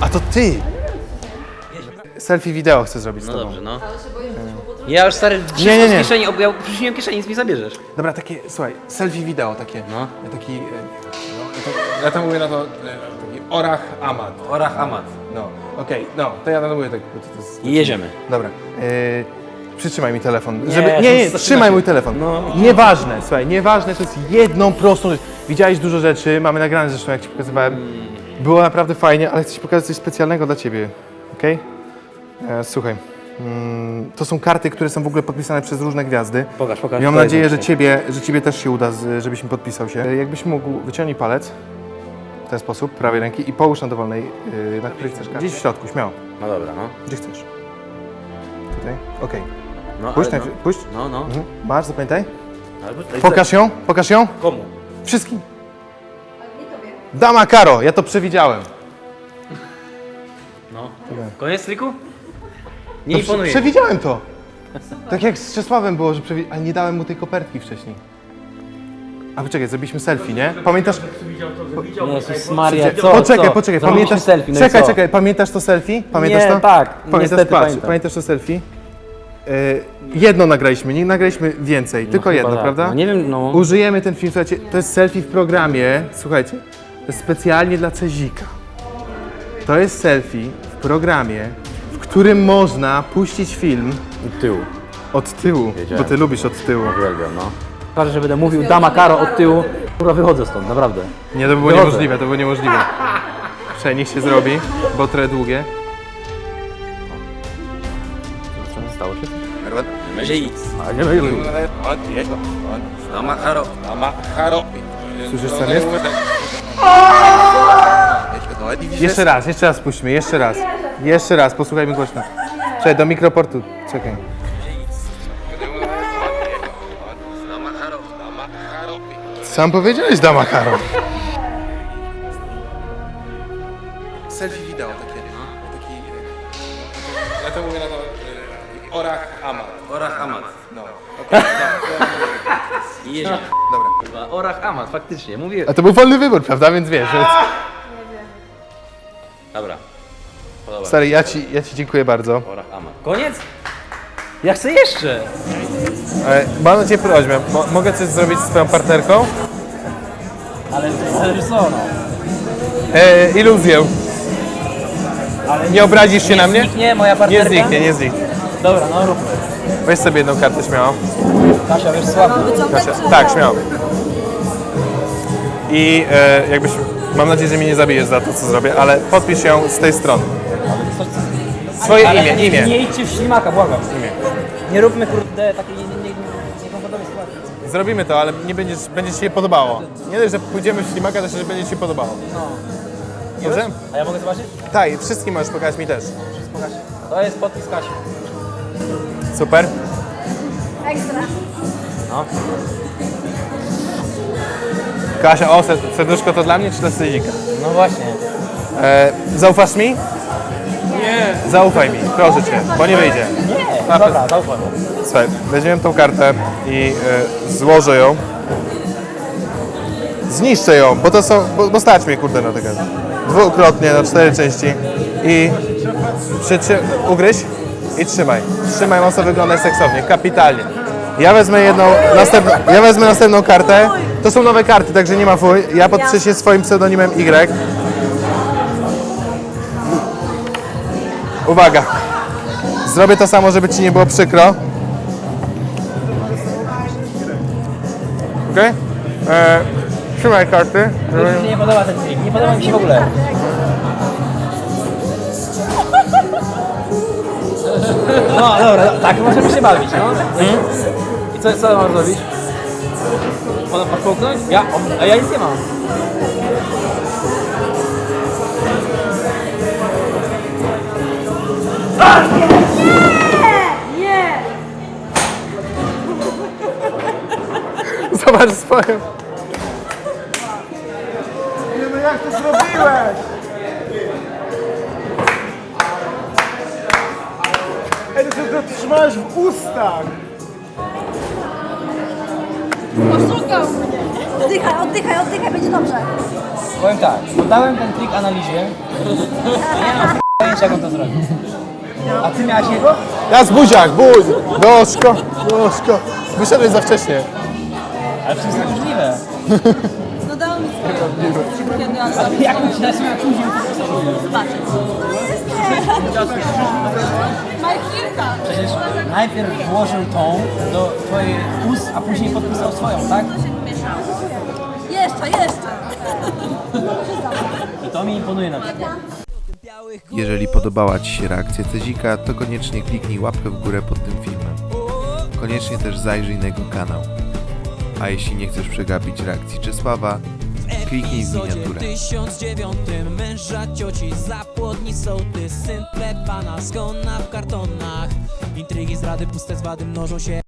A to ty! Selfie wideo chcę zrobić z No tobą. dobrze, no. Ja już stary Nie, nie, nie. z kieszeni, ob- ja przyniosłem kieszeni, nic mi zabierzesz. Dobra, takie, słuchaj, selfie wideo takie. No. Taki, e, no, ja, to, ja to mówię na to, e, taki orach amat. Orach Amat. No, okej, no, to ja to mówię tak, bo to, to jest... I jedziemy. Dobra, e, przytrzymaj mi telefon. Nie, Żeby, nie, nie, jest- trzymaj mój telefon. No. Nieważne, słuchaj, nieważne, to jest jedną prostą rzecz. Widziałeś dużo rzeczy, mamy nagrane zresztą, jak ci pokazywałem. Było naprawdę fajnie, ale chcę ci pokazać coś specjalnego dla ciebie, okej? E, słuchaj, mm, to są karty, które są w ogóle podpisane przez różne gwiazdy. Pokaż, pokaż. I mam nadzieję, że ciebie, że ciebie też się uda, żebyś mi podpisał się. E, Jakbyś mógł, wyciągnij palec w ten sposób, prawej ręki i połóż na dowolnej, yy, na której chcesz. Gdzieś w środku, śmiało. No dobra, no. Gdzie chcesz. Tutaj? Okej. No Puść, ale najpierw, puść. No, no. Mhm. Masz, zapamiętaj. Tutaj- Pokaż ją, pokaż ją. Komu? Wszystkim. Dama Karo, ja to przewidziałem. No. Koniec triku? Nie To prze- imponuje. Przewidziałem to. Tak jak z Czesławem było, że przewi... Ale nie dałem mu tej kopertki wcześniej. A poczekaj, zrobiliśmy selfie, nie? Pamiętasz? Jezus Maria, co, poczekaj, co? poczekaj, Zrobiliśmy pamiętasz? selfie, no i czekaj, co? czekaj, pamiętasz to selfie? Pamiętasz Nie, to? tak, Pamiętasz, niestety patrz, pamiętam. pamiętasz to selfie? Yy, jedno nagraliśmy, nie nagraliśmy więcej, tylko chyba jedno, tak. prawda? No nie wiem, no. Użyjemy ten film, słuchajcie, to jest selfie w programie, słuchajcie, to jest specjalnie dla Cezika. To jest selfie w programie, w którym można puścić film Tył. od tyłu, Wiedziałem. bo ty lubisz od tyłu. Uwielbiam, no. Każę, że będę mówił dama karo od tyłu. Kurwa, wychodzę stąd, naprawdę. Nie, to było Wychodzę. niemożliwe, to było niemożliwe. Przecież niech się zrobi, bo trochę długie. Stało się? Słyszysz co jest? Jeszcze raz, jeszcze raz puśćmy, jeszcze raz. Jeszcze raz, posłuchajmy głośno. Czekaj, do mikroportu, czekaj. Sam powiedziałeś dama Karo. Selfie wideo takie, taki... Ja to mówię na to orach amat. Orach Amat. No. I jedziemy. Dobra. Kurwa, Orach Amat, faktycznie, mówię. A to był wolny wybór, prawda? Więc wiesz, więc... Dobra. Podoba. Stary, ja ci, ja ci dziękuję bardzo. Orach Amat. Koniec? Ja chcę jeszcze. E, mam na ciebie prośbę, Mo mogę coś zrobić z twoją partnerką? Ale no. E, iluzję. Ale Nie obrazisz się na mnie? Zniknie moja Nie partnerka? zniknie, nie zniknie. Dobra, no róbmy. Weź sobie jedną kartę śmiało. Kasia, wiesz, słabo. Kasia. Tak, śmiało. I e, jakbyś, mam nadzieję, że mnie nie zabijesz za to, co zrobię, ale podpisz ją z tej strony. Swoje Ale imię, nie, imię. Nie idźcie w ślimaka, błagam. Imię. Nie róbmy kurde takiej nie, nie, nie, niekomfortowej sytuacji. Zrobimy to, ale nie będziesz, będzie ci się podobało. Nie dość, że pójdziemy w ślimaka, to jeszcze, że będzie ci się podobało. Dobrze? A ja mogę zobaczyć? Tak, i wszystkim możesz pokazać mi też. Pokaż. To jest podpis Kasi. Super. Ekstra. No. Kasia, o, ser- serduszko to dla mnie czy dla Sylwika? No właśnie. E, zaufasz mi? Nie. Zaufaj mi, proszę cię, bo nie wyjdzie. Nie, dobra, zaufam. Słuchaj, weźmiemy tą kartę i e, złożę ją. Zniszczę ją, bo to są, bo, bo stać mnie kurde na tego. Dwukrotnie na cztery części i przytrzy... ugryź i trzymaj. Trzymaj, mocno wyglądać seksownie, kapitalnie. Ja wezmę jedną, następną, ja wezmę następną kartę. To są nowe karty, także nie ma fuj. Ja podpiszę się swoim pseudonimem Y. Uwaga. Zrobię to samo, żeby ci nie było przykro. Okej? Okay? Trzymaj karty. Mi się nie podoba ten trik, nie podoba mi się w ogóle. No dobra, tak możemy się bawić, no. I co, co mam zrobić? Pana masz połknąć? Ja? A ja nic nie mam. Nie! Zobacz swoją. Nie no jak to zrobiłeś? Trzymałeś w ustach! Masz Oddychaj, oddychaj, oddychaj, będzie dobrze. Powiem tak, podałem ten trik analizie. Nie mam pojęcia jak on to zrobił. A ty miałeś jego? Ja z buziak, buź! Doszko, doszko. Wyszedłeś za wcześnie. Ale przecież to możliwe. No dał mi swoje. Kiedy Ale jak się nazywa później? zobaczyć. No jest Majkirka. Najpierw włożył tą do twoich ust, a później podpisał swoją, tak? Jeszcze, jeszcze. I to mi imponuje na przykład. Jeżeli podobała Ci się reakcja Cezika, to koniecznie kliknij łapkę w górę pod tym filmem. Koniecznie też zajrzyj na jego kanał. A jeśli nie chcesz przegapić reakcji Czesława, kliknij w miniaturę. 1009 męża cioci zapłodni sołtys Syn plebana skona w kartonach Intrygi, zdrady, puste zwady mnożą się